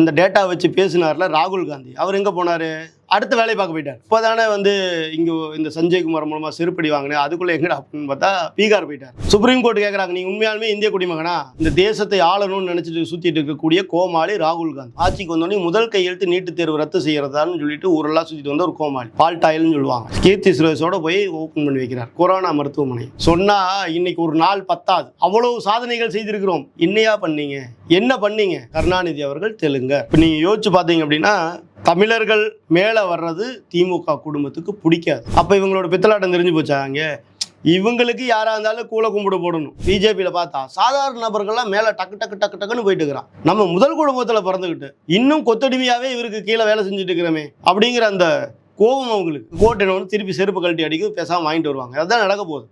அந்த டேட்டா வச்சு பேசினார்ல ராகுல் காந்தி. அவர் எங்கே போனார்? அடுத்த வேலையை பார்க்க போயிட்டார். இப்போ தானே வந்து இங்கே இந்த சஞ்சய்குமார் மூலமாக செருப்படி வாங்கினேன். அதுக்குள்ளே எங்கடா அப்படின்னு பார்த்தா பீகார் போயிட்டார். சுப்ரீம் கோர்ட் கேட்குறாங்க நீங்கள் உண்மையாலுமே இந்திய குடிமகனா? இந்த தேசத்தை ஆளணும்னு நினச்சிட்டு சுற்றிட்டு இருக்கக்கூடிய கோமாளி ராகுல் காந்தி. ஆட்சிக்கு வந்தோடனே முதல் கையெழுத்து நீட்டு தேர்வு ரத்து செய்கிறதான்னு சொல்லிட்டு ஊரெல்லாம் சுற்றிட்டு வந்த ஒரு கோமாளி. பால் டாயில்னு சொல்லுவாங்க. கீர்த்தி சுரேஷோட போய் ஓப்பன் பண்ணி வைக்கிறார். கொரோனா மருத்துவமனை. சொன்னால் இன்னைக்கு ஒரு நாள் பத்தாது. அவ்வளவு சாதனைகள் செய்திருக்கிறோம். என்னையா பண்ணீங்க? என்ன பண்ணீங்க? கருணாநிதி அவர்கள் தெலுங்க. இப்போ நீங்கள் யோசிச்சு பார்த்தீங்க அப்படின்னா தமிழர்கள் மேலே வர்றது திமுக குடும்பத்துக்கு பிடிக்காது. அப்போ இவங்களோட பித்தலாட்டம் தெரிஞ்சு போச்சாங்க இவங்களுக்கு யாராக இருந்தாலும் கூலை கும்பிடு போடணும். பிஜேபியில் பார்த்தா சாதாரண நபர்கள்லாம் மேலே டக்கு டக்கு டக்கு டக்குன்னு போயிட்டு இருக்கிறான். நம்ம முதல் குடும்பத்தில் பிறந்துக்கிட்டு இன்னும் கொத்தடிமையாகவே இவருக்கு கீழே வேலை செஞ்சுட்டு இருக்கிறோமே அப்படிங்கிற அந்த கோபம் அவங்களுக்கு. கோட்டை திருப்பி செருப்பு கழட்டி அடிக்க பேசாமல் வாங்கிட்டு வருவாங்க. அதுதான் நடக்க போகுது.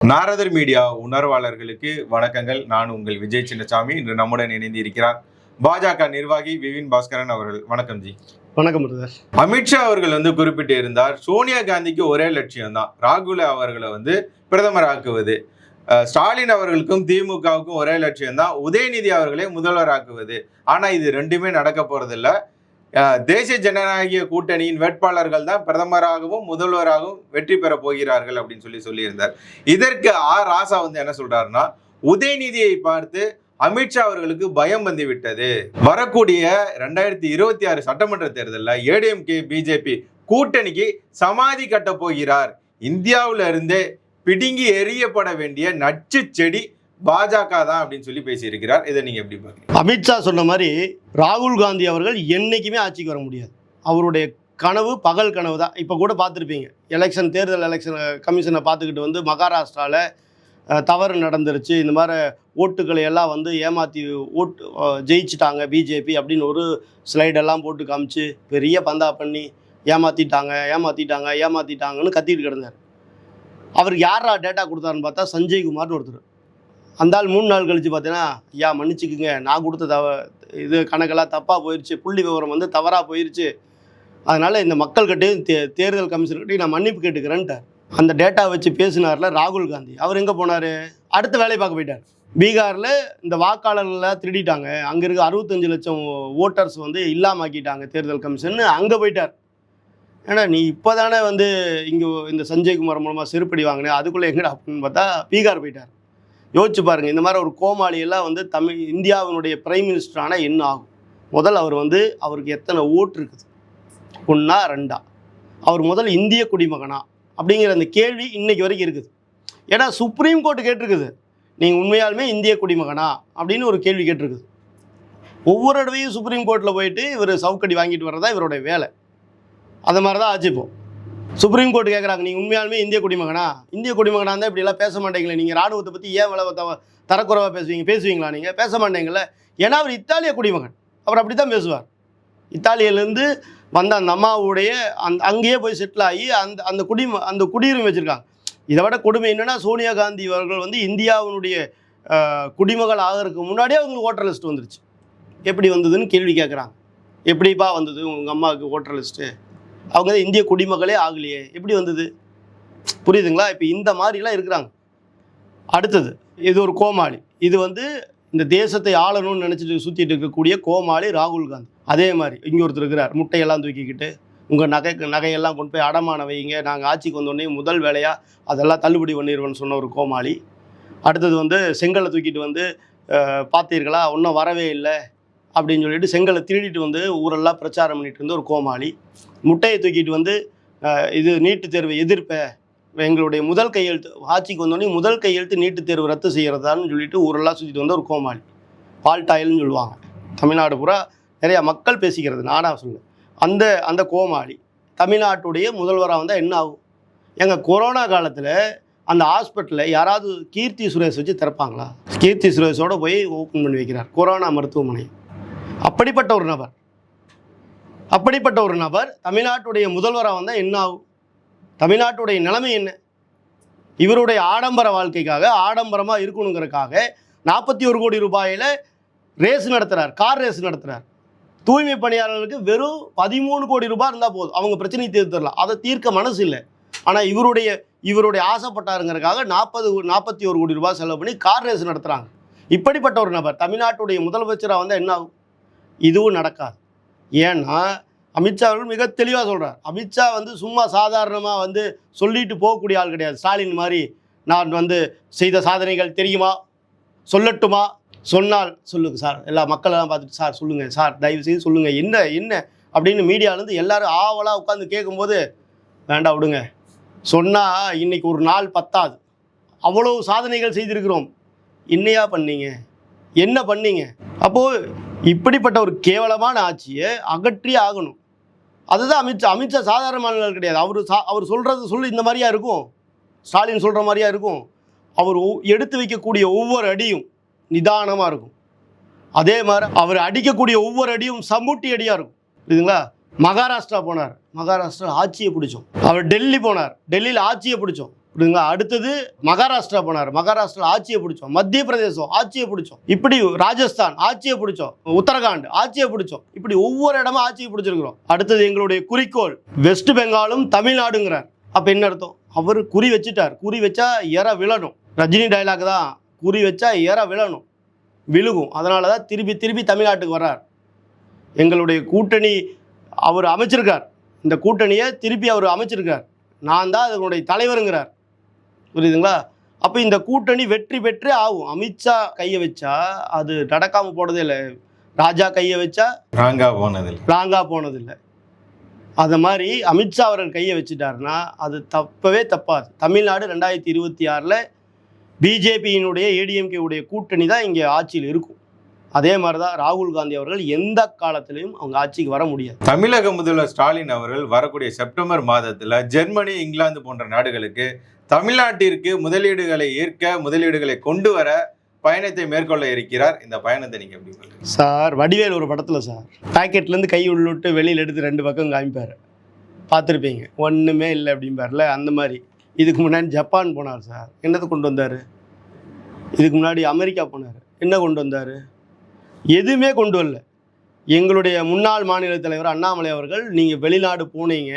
நாரதர் மீடியா உணர்வாளர்களுக்கு வணக்கங்கள். நான் உங்கள் விஜய் சின்னசாமி. இன்று நம்முடன் இணைந்து இருக்கிறார் பாஜக நிர்வாகி விபின் பாஸ்கரன் அவர்கள். வணக்கம் ஜி. வணக்கம் அமித்ஷா அவர்கள் வந்து குறிப்பிட்டு இருந்தார் சோனியா காந்திக்கு ஒரே லட்சியம் தான் ராகுல் அவர்களை வந்து பிரதமராக்குவது அஹ், ஸ்டாலின் அவர்களுக்கும் திமுகவுக்கும் ஒரே லட்சியம் தான் உதயநிதி அவர்களை முதல்வராக்குவது ஆனா இது ரெண்டுமே நடக்க போறதில்ல. தேசிய ஜனநாயக கூட்டணியின் வேட்பாளர்கள் தான் பிரதமராகவும் முதல்வராகவும் வெற்றி பெற போகிறார்கள் அப்படின்னு சொல்லி சொல்லியிருந்தார். இதற்கு ஆர் ராசா வந்து என்ன சொல்றாருன்னா உதயநிதியை பார்த்து அமித்ஷா அவர்களுக்கு பயம் வந்து விட்டது. வரக்கூடிய ரெண்டாயிரத்தி இருபத்தி ஆறு சட்டமன்ற தேர்தலில் ஏடிஎம்கே பிஜேபி கூட்டணிக்கு சமாதி கட்ட போகிறார். இந்தியாவில இருந்தே பிடுங்கி எறியப்பட வேண்டிய நச்சு செடி பாஜக தான் அப்படின்னு சொல்லி பேசியிருக்கிறார். இதை நீங்க எப்படி பாக்குறீங்க அமித்ஷா சொன்ன மாதிரி ராகுல் காந்தி அவர்கள் என்னைக்குமே ஆட்சிக்கு வர முடியாது. அவருடைய கனவு பகல் கனவு தான் இப்போ கூட பார்த்துருப்பீங்க. எலெக்ஷன் தேர்தல் எலெக்ஷன் கமிஷனை பார்த்துக்கிட்டு வந்து மகாராஷ்டிராவில் தவறு நடந்துருச்சு. இந்த மாதிரி ஓட்டுக்களை எல்லாம் வந்து ஏமாற்றி ஓட்டு ஜெயிச்சிட்டாங்க பிஜேபி அப்படின்னு ஒரு ஸ்லைடெல்லாம் போட்டு காமிச்சு பெரிய பந்தா பண்ணி ஏமாற்றிட்டாங்க ஏமாற்றிட்டாங்க ஏமாற்றிட்டாங்கன்னு கத்திட்டு கிடந்தார். அவருக்கு யாரா டேட்டா கொடுத்தாருன்னு பார்த்தா சஞ்சய் குமார்னு ஒருத்தர். அந்த ஆள் மூணு நாள் கழிச்சு பார்த்தீங்கன்னா ஐயா மன்னிச்சுக்குங்க. நான் கொடுத்த தவ இது கணக்கெல்லாம் தப்பாக போயிடுச்சு புள்ளி விவரம் வந்து தவறாக போயிடுச்சு அதனால் இந்த மக்கள்கிட்டையும் தே தேர்தல் கமிஷன்கிட்டையும் நான் மன்னிப்பு கேட்டுக்கிறேன்ட்டார். அந்த டேட்டா வச்சு பேசினார்ல ராகுல் காந்தி. அவர் எங்கே போனார்? அடுத்த வேலையை பார்க்க போயிட்டார். பீகாரில் இந்த வாக்காளர்கள்லாம் திருடிட்டாங்க. அங்கே இருக்க அறுபத்தஞ்சு லட்சம் ஓட்டர்ஸ் வந்து இல்லாமாக்கிட்டாங்க தேர்தல் கமிஷன் அங்கே போயிட்டார். ஏன்னா நீ இப்போ தானே வந்து இங்கே இந்த சஞ்சய்குமார் மூலமாக செருப்படி வாங்கினேன் அதுக்குள்ளே எங்கடா அப்படின்னு பார்த்தா பீகார் போயிட்டார். யோசிச்சு பாருங்கள் இந்த மாதிரி ஒரு கோமாளியெல்லாம் வந்து தமிழ் இந்தியாவினுடைய பிரைம் மினிஸ்டர் ஆனால் என்ன ஆகும்? முதல் அவர் வந்து அவருக்கு எத்தனை ஓட்டு இருக்குது? ஒன்றா ரெண்டா? அவர் முதல் இந்திய குடிமகனா? அப்படிங்கிற அந்த கேள்வி இன்னைக்கு வரைக்கும் இருக்குது. ஏன்னா சுப்ரீம் கோர்ட்டு கேட்டிருக்குது நீங்கள் உண்மையாலுமே இந்திய குடிமகனா? அப்படின்னு ஒரு கேள்வி கேட்டிருக்குது. ஒவ்வொரு தடவையும் சுப்ரீம் கோர்ட்டில் போயிட்டு இவர் சவுக்கடி வாங்கிட்டு வர்றதா இவருடைய வேலை. அது மாதிரி தான் ஆச்சு இப்போ. சுப்ரீம் கோர்ட் கேட்குறாங்க நீங்கள் உண்மையாலுமே இந்திய குடிமகனா? இந்திய குடிமகனா இருந்தால் இப்படிலாம் பேச மாட்டேங்களே. நீங்கள் ராணுவத்தை பற்றி ஏன் விளவ தவ பேசுவீங்க? பேசுவீங்களா நீங்கள் பேச மாட்டீங்களே ஏன்னா அவர் இத்தாலிய குடிமகன். அவர் அப்படி தான் பேசுவார். இத்தாலியிலேருந்து வந்த அந்த அம்மாவுடைய அந் அங்கேயே போய் செட்டில் ஆகி அந்த அந்த குடிம அந்த குடியுரிமை வச்சுருக்காங்க. இதை விட கொடுமை என்னென்னா சோனியா காந்தி அவர்கள் வந்து இந்தியாவினுடைய குடிமகள் ஆகிறதுக்கு முன்னாடியே அவங்களுக்கு ஓட்டர் லிஸ்ட் வந்துருச்சு. எப்படி வந்ததுன்னு கேள்வி கேட்குறாங்க எப்படிப்பா வந்தது உங்கள் அம்மாவுக்கு ஓட்டர் லிஸ்ட்டு அவங்க தான் இந்திய குடிமகளே ஆகலையே. எப்படி வந்தது? புரியுதுங்களா? இப்போ இந்த மாதிரிலாம் இருக்கிறாங்க. அடுத்தது இது ஒரு கோமாளி. இது வந்து இந்த தேசத்தை ஆளணும்னு நினச்சிட்டு சுற்றிட்டு இருக்கக்கூடிய கோமாளி ராகுல் காந்தி. அதே மாதிரி இங்கே ஒருத்தர் இருக்கிறார் முட்டையெல்லாம் தூக்கிக்கிட்டு உங்கள் நகை நகையெல்லாம் கொண்டு போய் அடமான வைங்க நாங்கள் ஆட்சிக்கு வந்தோடனே முதல் வேலையாக அதெல்லாம் தள்ளுபடி பண்ணிடுவோம்னு சொன்ன ஒரு கோமாளி. அடுத்தது வந்து செங்கலை தூக்கிட்டு வந்து பார்த்தீர்களா? ஒன்றும் வரவே இல்லை. அப்படின்னு சொல்லிட்டு செங்கலை திருடிட்டு வந்து ஊரெல்லாம் பிரச்சாரம் பண்ணிட்டு இருந்த ஒரு கோமாளி. முட்டையை தூக்கிட்டு வந்து இது நீட்டுத் தேர்வை எதிர்ப்பை எங்களுடைய முதல் கையெழுத்து ஆட்சிக்கு வந்தோடனே முதல் கையெழுத்து நீட்டுத் தேர்வு ரத்து செய்கிறதான்னு சொல்லிட்டு ஊரெல்லாம் சுற்றிட்டு வந்த ஒரு கோமாளி. பால் டாயில்னு சொல்லுவாங்க. தமிழ்நாடு பூரா நிறையா மக்கள் பேசிக்கிறது நானாக சொல்ல அந்த அந்த கோமாளி தமிழ்நாட்டுடைய முதல்வராக வந்தால் என்ன ஆகும்? எங்கள் கொரோனா காலத்தில் அந்த ஹாஸ்பிட்டலில் யாராவது கீர்த்தி சுரேஷ் வச்சு திறப்பாங்களா? கீர்த்தி சுரேஷோட போய் ஓப்பன் பண்ணி வைக்கிறார் கொரோனா மருத்துவமனை அப்படிப்பட்ட ஒரு நபர். அப்படிப்பட்ட ஒரு நபர் தமிழ்நாட்டுடைய முதல்வராக வந்தால் என்ன ஆகும்? தமிழ்நாட்டுடைய நிலைமை என்ன? இவருடைய ஆடம்பர வாழ்க்கைக்காக ஆடம்பரமாக இருக்கணுங்கிறதுக்காக நாற்பத்தி ஒரு கோடி ரூபாயில் ரேஸ் நடத்துகிறார் கார் ரேஸ் நடத்துகிறார் தூய்மை பணியாளர்களுக்கு வெறும் பதிமூணு கோடி ரூபாய் இருந்தால் போதும். அவங்க பிரச்சனையை தீர்த்துடலாம். அதை தீர்க்க மனசு இல்லை. ஆனால் இவருடைய இவருடைய ஆசைப்பட்டாருங்கிறதுக்காக நாற்பது நாற்பத்தி ஒரு கோடி ரூபாய் செலவு பண்ணி கார் ரேஸ் நடத்துகிறாங்க இப்படிப்பட்ட ஒரு நபர் தமிழ்நாட்டுடைய முதலமைச்சராக வந்தால் என்ன ஆகும்? இதுவும் நடக்காது. ஏன்னா அமித்ஷா அவர்கள் மிக தெளிவாக சொல்கிறார் அமித்ஷா வந்து சும்மா சாதாரணமாக வந்து சொல்லிட்டு போகக்கூடிய ஆள் கிடையாது. ஸ்டாலின் மாதிரி நான் வந்து செய்த சாதனைகள் தெரியுமா? சொல்லட்டுமா? சொன்னால் சொல்லுங்க சார். எல்லா மக்களெல்லாம் பார்த்துட்டு சார் சொல்லுங்கள் சார் தயவு செய்து சொல்லுங்கள் என்ன என்ன? அப்படின்னு மீடியாவிலேருந்து எல்லாரும் ஆவலாக உட்காந்து கேட்கும்போது வேண்டாம் விடுங்க. சொன்னால் இன்றைக்கி ஒரு நாள் பத்தாது. அவ்வளோ சாதனைகள் செய்திருக்கிறோம். என்னையா பண்ணீங்க? என்ன பண்ணீங்க? அப்போது இப்படிப்பட்ட ஒரு கேவலமான ஆட்சியை அகற்றி ஆகணும். அதுதான் அமித்ஷா. அமித்ஷா சாதாரணமானவர்கள் கிடையாது. அவர் சா அவர் சொல்கிறது சொல்லி இந்த மாதிரியா இருக்கும்? ஸ்டாலின் சொல்கிற மாதிரியா இருக்கும்? அவர் எடுத்து வைக்கக்கூடிய ஒவ்வொரு அடியும் நிதானமாக இருக்கும். அதே மாதிரி அவர் அடிக்கக்கூடிய ஒவ்வொரு அடியும் சமூட்டி அடியாக இருக்கும். புரியுதுங்களா? மகாராஷ்டிரா போனார். மகாராஷ்டிரா ஆட்சியை பிடிச்சோம். அவர் டெல்லி போனார். டெல்லியில் ஆட்சியை பிடிச்சோம். புரியுதுங்களா அடுத்தது மகாராஷ்டிரா போனார். மகாராஷ்டிரா ஆட்சியை பிடிச்சோம். மத்திய பிரதேசம் ஆட்சியை பிடிச்சோம். இப்படி ராஜஸ்தான் ஆட்சியை பிடிச்சோம். உத்தரகாண்ட் ஆட்சியை பிடிச்சோம். இப்படி ஒவ்வொரு இடமும் ஆட்சியை பிடிச்சிருக்கிறோம். அடுத்தது எங்களுடைய குறிக்கோள் வெஸ்ட் பெங்காலும் தமிழ்நாடுங்கிறார். அப்போ என்ன அர்த்தம்? அவர் குறி வச்சுட்டார். குறி வச்சா எற விழணும். ரஜினி டைலாக் தான் குறி வச்சா எற விழணும். விழுகும். அதனால தான் திருப்பி திருப்பி தமிழ்நாட்டுக்கு வர்றார். எங்களுடைய கூட்டணி அவர் அமைச்சிருக்கார். இந்த கூட்டணியை திருப்பி அவர் அமைச்சிருக்கார். நான் தான் அதனுடைய தலைவருங்கிறார். புரியுதுங்களா? அப்போ இந்த கூட்டணி வெற்றி பெற்றே ஆகும். அமித்ஷா கையை வச்சா அது நடக்காமல் போனதே இல்லை. ராஜா கையை வச்சா ராங்கா போனதில் ராங்காக போனதில்லை. அது மாதிரி அமித்ஷா அவர்கள் கையை வச்சுட்டாருன்னா அது தப்பவே தப்பாது. தமிழ்நாடு ரெண்டாயிரத்தி இருபத்தி ஆறில் பிஜேபியினுடைய ஏடிஎம்கே உடைய கூட்டணி தான் இங்கே ஆட்சியில் இருக்கும். அதே மாதிரி தான் ராகுல் காந்தி அவர்கள் எந்த காலத்திலையும் அவங்க ஆட்சிக்கு வர முடியாது. தமிழக முதல்வர் ஸ்டாலின் அவர்கள் வரக்கூடிய செப்டம்பர் மாதத்துல ஜெர்மனி இங்கிலாந்து போன்ற நாடுகளுக்கு தமிழ்நாட்டிற்கு முதலீடுகளை ஈர்க்க முதலீடுகளை கொண்டு வர பயணத்தை மேற்கொள்ள இருக்கிறார். இந்த பயணத்தை நீங்க எப்படி சார் வடிவேல் ஒரு படத்தில் சார் பாக்கெட்லேருந்து கை உள்ளிட்டு வெளியில் எடுத்து ரெண்டு பக்கம் காமிப்பார். பார்த்துருப்பீங்க. ஒன்றுமே இல்லை அப்படிம்பார்ல அந்த மாதிரி. இதுக்கு முன்னாடி ஜப்பான் போனார் சார். என்னது கொண்டு வந்தார்? இதுக்கு முன்னாடி அமெரிக்கா போனார். என்ன கொண்டு வந்தார்? எதுவுமே கொண்டு வரல. எங்களுடைய முன்னாள் மாநில தலைவர் அண்ணாமலை அவர்கள் நீங்கள் வெளிநாடு போனீங்க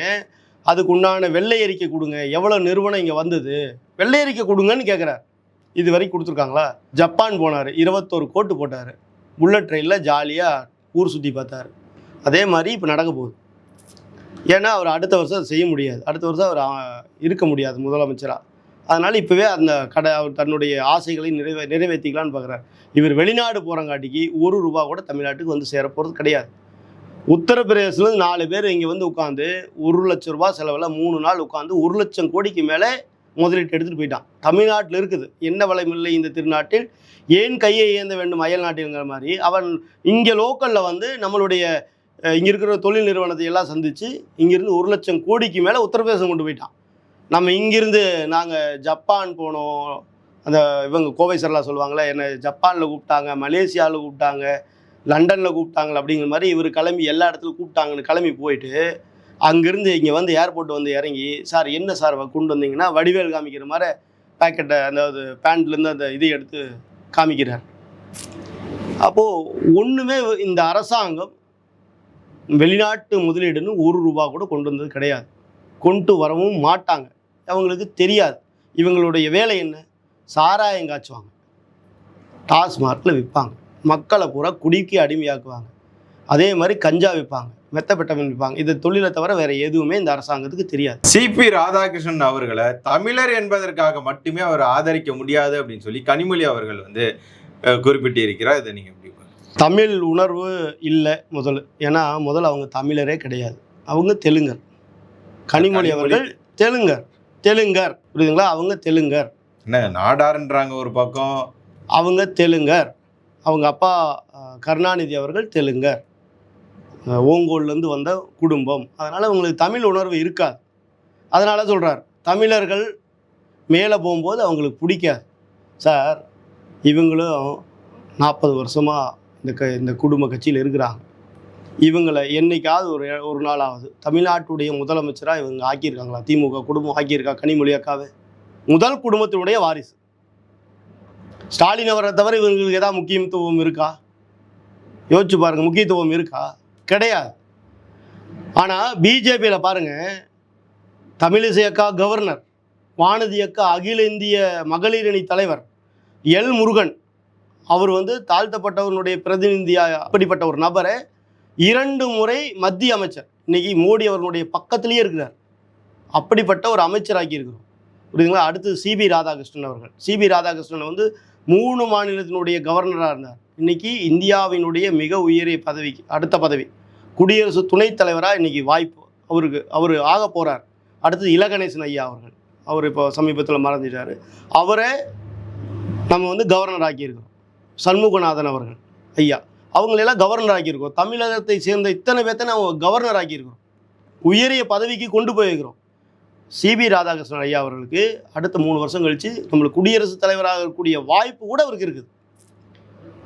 அதுக்கு உண்டான வெள்ளை அறிக்கை கொடுங்க. எவ்வளோ நிறுவனம் இங்கே வந்தது? வெள்ளை அறிக்கை கொடுங்கன்னு கேட்குறார் இது வரைக்கும் கொடுத்துருக்காங்களா? ஜப்பான் போனார். இருபத்தோரு கோட்டு போட்டார். புல்லட் ட்ரெயினில் ஜாலியாக ஊர் சுற்றி பார்த்தாரு. அதே மாதிரி இப்போ நடக்க போகுது. ஏன்னா அவர் அடுத்த வருஷம் அதை செய்ய முடியாது. அடுத்த வருஷம் அவர் இருக்க முடியாது முதலமைச்சராக அதனால் இப்போவே அந்த கடை அவர் தன்னுடைய ஆசைகளை நிறைவே நிறைவேற்றிக்கலான்னு பார்க்குறாரு. இவர் வெளிநாடு போகிறங்காட்டிக்கு ஒரு ரூபா கூட தமிழ்நாட்டுக்கு வந்து சேர போகிறது கிடையாது. உத்தரப்பிரதேசத்துலேருந்து நாலு பேர் இங்கே வந்து உட்காந்து ஒரு லட்ச ரூபா செலவில் மூணு நாள் உட்காந்து ஒரு லட்சம் கோடிக்கு மேலே முதலீட்டு எடுத்துகிட்டு போயிட்டான். தமிழ்நாட்டில் இருக்குது. என்ன வளமில்லை இந்த திருநாட்டில்? ஏன் கையை ஏந்த வேண்டும் அயல் நாட்டில்ங்கிற மாதிரி? அவன் இங்கே லோக்கலில் வந்து நம்மளுடைய இங்கே இருக்கிற தொழில் நிறுவனத்தை எல்லாம் சந்தித்து இங்கேருந்து ஒரு லட்சம் கோடிக்கு மேலே உத்தரப்பிரதேசம் கொண்டு போயிட்டான். நம்ம இங்கிருந்து நாங்கள் ஜப்பான் போனோம். அந்த இவங்க கோவை சரலா சொல்லுவாங்களே என்ன ஜப்பானில் கூப்பிட்டாங்க மலேசியாவில் கூப்பிட்டாங்க. லண்டனில் கூப்பிட்டாங்களா அப்படிங்கிற மாதிரி இவர் கிளம்பி எல்லா இடத்துலையும் கூப்பிட்டாங்கன்னு கிளம்பி போயிட்டு அங்கேருந்து இங்கே வந்து ஏர்போர்ட் வந்து இறங்கி சார் என்ன சார் கொண்டு வந்தீங்கன்னா? வடிவேல் காமிக்கிற மாதிரி பேக்கெட்டை அதாவது பேண்ட்லேருந்து அந்த இதை எடுத்து காமிக்கிறார். அப்போது ஒன்றுமே இந்த அரசாங்கம் வெளிநாட்டு முதலீடுன்னு ஒரு ரூபா கூட கொண்டு வந்தது கிடையாது. கொண்டு வரவும் மாட்டாங்க. அவங்களுக்கு தெரியாது. இவங்களுடைய வேலை என்ன? சாராயம் காய்ச்சுவாங்க. டாஸ்மார்க்கில் விற்பாங்க மக்களை பூரா குடிக்கு அடிமையாக்குவாங்க. அதே மாதிரி கஞ்சா விற்பாங்க மெத்தப்பெட்டமின் விற்பாங்க. இது தொழிலை தவிர வேறு எதுவுமே இந்த அரசாங்கத்துக்கு தெரியாது. சிபி ராதாகிருஷ்ணன் அவர்களை தமிழர் என்பதற்காக மட்டுமே அவர் ஆதரிக்க முடியாது அப்படின்னு சொல்லி கனிமொழி அவர்கள் வந்து குறிப்பிட்டு இருக்கிறார் இதை நீங்க எப்படி? தமிழ் உணர்வு இல்லை முதல்ல ஏன்னா முதல்ல அவங்க தமிழரே கிடையாது. அவங்க தெலுங்கர். கனிமொழி அவர்கள் தெலுங்கர். தெலுங்கர். புரியுதுங்களா? அவங்க தெலுங்கர். என்ன நாடாருன்றாங்க ஒரு பக்கம். அவங்க தெலுங்கர். அவங்க அப்பா கருணாநிதி அவர்கள் தெலுங்கர் ஓங்கோல்லேருந்து வந்த குடும்பம். அதனால் அவங்களுக்கு தமிழ் உணர்வு இருக்காது. அதனால் சொல்கிறார் தமிழர்கள் மேலே போகும்போது அவங்களுக்கு பிடிக்காது. சார் இவங்களும் நாற்பது வருஷமாக இந்த க இந்த குடும்ப கட்சியில் இருக்கிறாங்க. இவங்களை என்றைக்காவது ஒரு ஒரு நாளாவது தமிழ்நாட்டுடைய முதலமைச்சராக இவங்க ஆக்கியிருக்காங்களா? திமுக குடும்பம் ஆக்கியிருக்கா? கனிமொழி அக்காவே? முதல் குடும்பத்தினுடைய வாரிசு. ஸ்டாலின் அவரை தவிர இவர்களுக்கு ஏதாவது முக்கியத்துவம் இருக்கா? யோசிச்சு பாருங்கள் முக்கியத்துவம் இருக்கா? கிடையாது. ஆனால் பிஜேபியில் பாருங்கள் தமிழிசை அக்கா கவர்னர் வானதி அக்கா அகில இந்திய மகளிர் அணி தலைவர் எல் முருகன் அவர் வந்து தாழ்த்தப்பட்டவனுடைய பிரதிநிதியாக அப்படிப்பட்ட ஒரு நபரை இரண்டு முறை மத்திய அமைச்சர் இன்னைக்கு மோடி அவர்களுடைய பக்கத்திலேயே இருக்கிறார். அப்படிப்பட்ட ஒரு அமைச்சராக்கி இருக்கிறோம் புரியுதுங்களா அடுத்து சிபி ராதாகிருஷ்ணன் அவர்கள். சிபி ராதாகிருஷ்ணன் வந்து மூணு மாநிலத்தினுடைய கவர்னராக இருந்தார். இன்னைக்கு இந்தியாவினுடைய மிக உயரிய பதவிக்கு அடுத்த பதவி. குடியரசு துணைத் தலைவராக இன்னைக்கு வாய்ப்பு அவருக்கு அவர் ஆக போகிறார் அடுத்தது இலகணேசன் ஐயா அவர்கள். அவர் இப்போ சமீபத்தில் மறந்துட்டார். அவரை நம்ம வந்து கவர்னர் ஆக்கியிருக்கிறோம். சண்முகநாதன் அவர்கள் ஐயா. அவங்களெல்லாம் கவர்னர் ஆக்கியிருக்கோம் தமிழகத்தை சேர்ந்த இத்தனை பேர்த்த நம்ம கவர்னர் ஆக்கியிருக்கிறோம். உயரிய பதவிக்கு கொண்டு போயிருக்கிறோம். சிபி ராதாகிருஷ்ணன் ஐயா அவர்களுக்கு அடுத்த மூணு வருஷம் கழித்து நம்மளுக்கு குடியரசுத் தலைவராக இருக்கக்கூடிய வாய்ப்பு கூட அவருக்கு இருக்குது.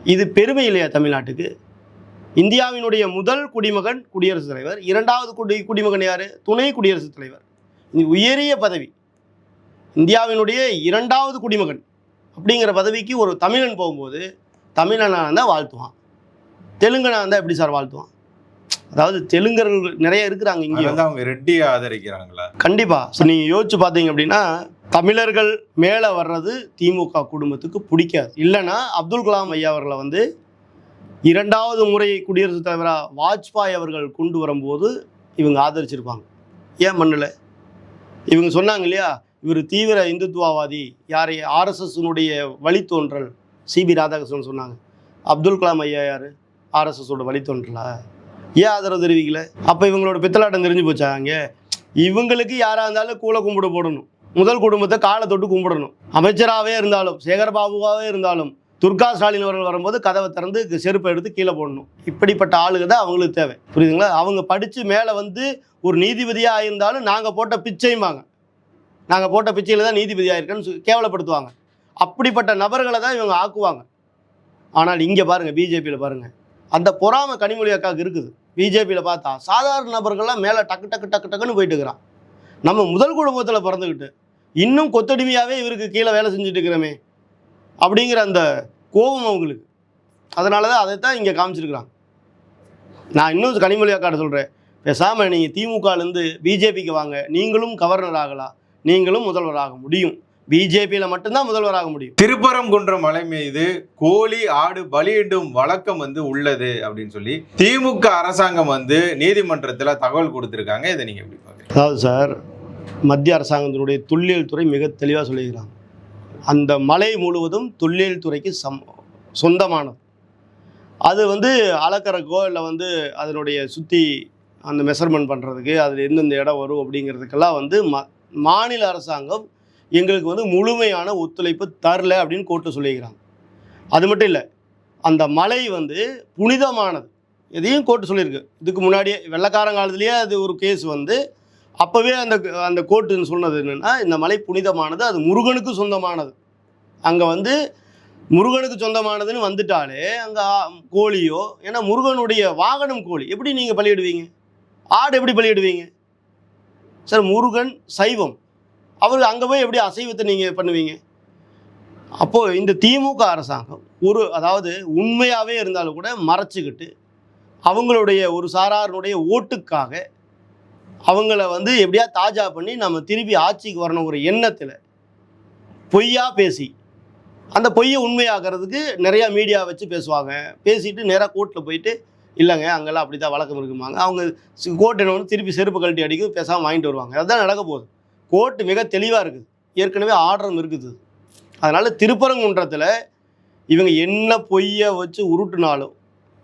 இது பெருமை இல்லையா தமிழ்நாட்டுக்கு? இந்தியாவினுடைய முதல் குடிமகன் குடியரசுத் தலைவர் இரண்டாவது குடி குடிமகன் யார்? துணை குடியரசுத் தலைவர். இது உயரிய பதவி. இந்தியாவினுடைய இரண்டாவது குடிமகன் அப்படிங்கிற பதவிக்கு ஒரு தமிழன் போகும்போது தமிழனாக இருந்தால் வாழ்த்துவான். தெலுங்கனாக இருந்தால் எப்படி சார் வாழ்த்துவான்? அதாவது தெலுங்கர்கள் நிறைய இருக்கிறாங்க வந்து அவங்க ரெட்டியை ஆதரிக்கிறாங்களா? கண்டிப்பா. ஸோ நீங்கள் யோசிச்சு பார்த்தீங்க அப்படின்னா தமிழர்கள் மேலே வர்றது திமுக குடும்பத்துக்கு பிடிக்காது. இல்லைன்னா அப்துல் கலாம் ஐயா அவர்களை வந்து இரண்டாவது முறை குடியரசுத் தலைவராக வாஜ்பாய் அவர்கள் கொண்டு வரும்போது இவங்க ஆதரிச்சிருப்பாங்க. ஏன் மண்ணில்? இவங்க சொன்னாங்க இல்லையா இவர் தீவிர இந்துத்துவவாதி யாரை ஆர்எஸ்எஸ்னுடைய வழித்தோன்றல் சிபி ராதாகிருஷ்ணன் சொன்னாங்க. அப்துல் கலாம் ஐயா யார்? ஆர்எஸ்எஸோட வழித்தோன்றலா? ஏன் ஆதரவு தெரிவிக்கல? அப்போ இவங்களோட பித்தலாட்டம் தெரிஞ்சு போச்சா அங்கே? இவங்களுக்கு யாராக இருந்தாலும் கூலை கும்பிட போடணும். முதல் குடும்பத்தை காலை தொட்டு கும்பிடணும். அமைச்சராகவே இருந்தாலும் சேகர்பாபுவாகவே இருந்தாலும் துர்கா ஸ்டாலின் அவர்கள் வரும்போது கதவை திறந்து செருப்பை எடுத்து கீழே போடணும். இப்படிப்பட்ட ஆளுங்க தான் அவங்களுக்கு தேவை. புரியுதுங்களா? அவங்க படித்து மேலே வந்து ஒரு நீதிபதியாக இருந்தாலும் நாங்கள் போட்ட பிச்சைம்பாங்க. நாங்கள் போட்ட பிச்சையில் தான் நீதிபதியாக இருக்கேன்னு கேவலப்படுத்துவாங்க. அப்படிப்பட்ட நபர்களை தான் இவங்க ஆக்குவாங்க. ஆனால் இங்கே பாருங்கள் பிஜேபியில் பாருங்கள் அந்த பொறாமை கனிமொழி அக்காவுக்கு இருக்குது. பிஜேபியில் பார்த்தா சாதாரண நபர்கள்லாம் மேலே டக்கு டக்கு டக்கு டக்குன்னு போயிட்டு இருக்கிறான். நம்ம முதல் குடும்பத்தில் பிறந்துக்கிட்டு இன்னும் கொத்தடிமையாகவே இவருக்கு கீழே வேலை செஞ்சுட்டு இருக்கிறோமே அப்படிங்கிற அந்த கோபம் அவங்களுக்கு. அதனால தான் அதைத்தான் இங்கே காமிச்சிருக்கிறாங்க. நான் இன்னும் கனிமொழி அக்காட்ட சொல்கிறேன் பேசாமல் நீங்கள் திமுகலேருந்து பிஜேபிக்கு வாங்க. நீங்களும் கவர்னர் ஆகலாம் நீங்களும் முதல்வராக முடியும். பிஜேபியில் மட்டும்தான் முதல்வராக முடியும். திருப்பரங்குன்றம் மலை மீது கோழி ஆடு பலியிடும் வழக்கம் வந்து உள்ளது அப்படின்னு சொல்லி திமுக அரசாங்கம் வந்து நீதிமன்றத்துல தகவல் கொடுத்திருக்காங்க. இதை நீங்க எப்படி பாக்குறீங்க அதாவது சார் மத்திய அரசாங்கத்தினுடைய தொல்லியல் துறை மிக தெளிவாக சொல்லியிருக்கிறாங்க. அந்த மலை முழுவதும் தொல்லியல் துறைக்கு சம் சொந்தமானது. அது வந்து அளக்கறக்கோ இல்லை வந்து அதனுடைய சுற்றி அந்த மெஷர்மெண்ட் பண்ணுறதுக்கு அதில் எந்தெந்த இடம் வரும் அப்படிங்கிறதுக்கெல்லாம் வந்து ம மாநில அரசாங்கம் எங்களுக்கு வந்து முழுமையான ஒத்துழைப்பு தரல அப்படின்னு கோர்ட்டு சொல்லியிருக்கிறாங்க. அது மட்டும் இல்லை அந்த மலை வந்து புனிதமானது. எதையும் கோர்ட்டு சொல்லியிருக்கு. இதுக்கு முன்னாடியே வெள்ளக்காரங்காலத்துலேயே அது ஒரு கேஸ் வந்து அப்போவே அந்த அந்த கோர்ட்டு சொன்னது என்னென்னா இந்த மலை புனிதமானது அது முருகனுக்கு சொந்தமானது. அங்கே வந்து முருகனுக்கு சொந்தமானதுன்னு வந்துட்டாலே அங்கே கோழியோ ஏன்னா முருகனுடைய வாகனம் கோழி. எப்படி நீங்கள் பலியிடுவீங்க? ஆடு எப்படி பலியிடுவீங்க? சார் முருகன் சைவம். அவர் அங்கே போய் எப்படி அசைவத்தை நீங்கள் பண்ணுவீங்க? அப்போது இந்த திமுக அரசாங்கம் ஒரு அதாவது உண்மையாகவே இருந்தாலும் கூட மறைச்சிக்கிட்டு அவங்களுடைய ஒரு சாராருடைய ஓட்டுக்காக அவங்கள வந்து எப்படியா தாஜா பண்ணி நம்ம திருப்பி ஆட்சிக்கு வரணும் ஒரு எண்ணத்தில் பொய்யா பேசி அந்த பொய்யை உண்மையாகிறதுக்கு நிறையா மீடியா வச்சு பேசுவாங்க. பேசிட்டு நேராக கோர்ட்டில் போயிட்டு இல்லைங்க அங்கெல்லாம் அப்படி தான் வழக்கம் இருக்குமாங்க அவங்க கோர்ட் என்ன ஒன்று திருப்பி செருப்பு கழட்டி அடிக்கும் பேசாமல் வாங்கிட்டு வருவாங்க. அதுதான் நடக்க போகுது. கோர்ட்டு மிக தெளிவாக இருக்குது. ஏற்கனவே ஆர்டரும் இருக்குது. அதனால் திருப்பரங்குன்றத்தில் இவங்க என்ன பொய்யை வச்சு உருட்டுனாலும்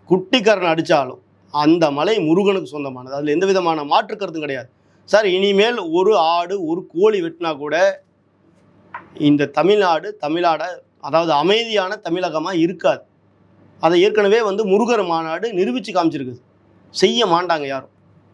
குட்டிக்காரன் அடித்தாலும் அந்த மலை முருகனுக்கு சொந்தமானது. அதில் எந்த விதமான மாற்று கருத்தும் கிடையாது. சார் இனிமேல் ஒரு ஆடு ஒரு கோழி வெட்டினா கூட இந்த தமிழ்நாடு தமிழ்நாட அதாவது அமைதியான தமிழகமாக இருக்காது. அதை ஏற்கனவே வந்து முருகர் மாநாடு நிரூபித்து காமிச்சிருக்குது. செய்ய மாட்டாங்க யாரும்.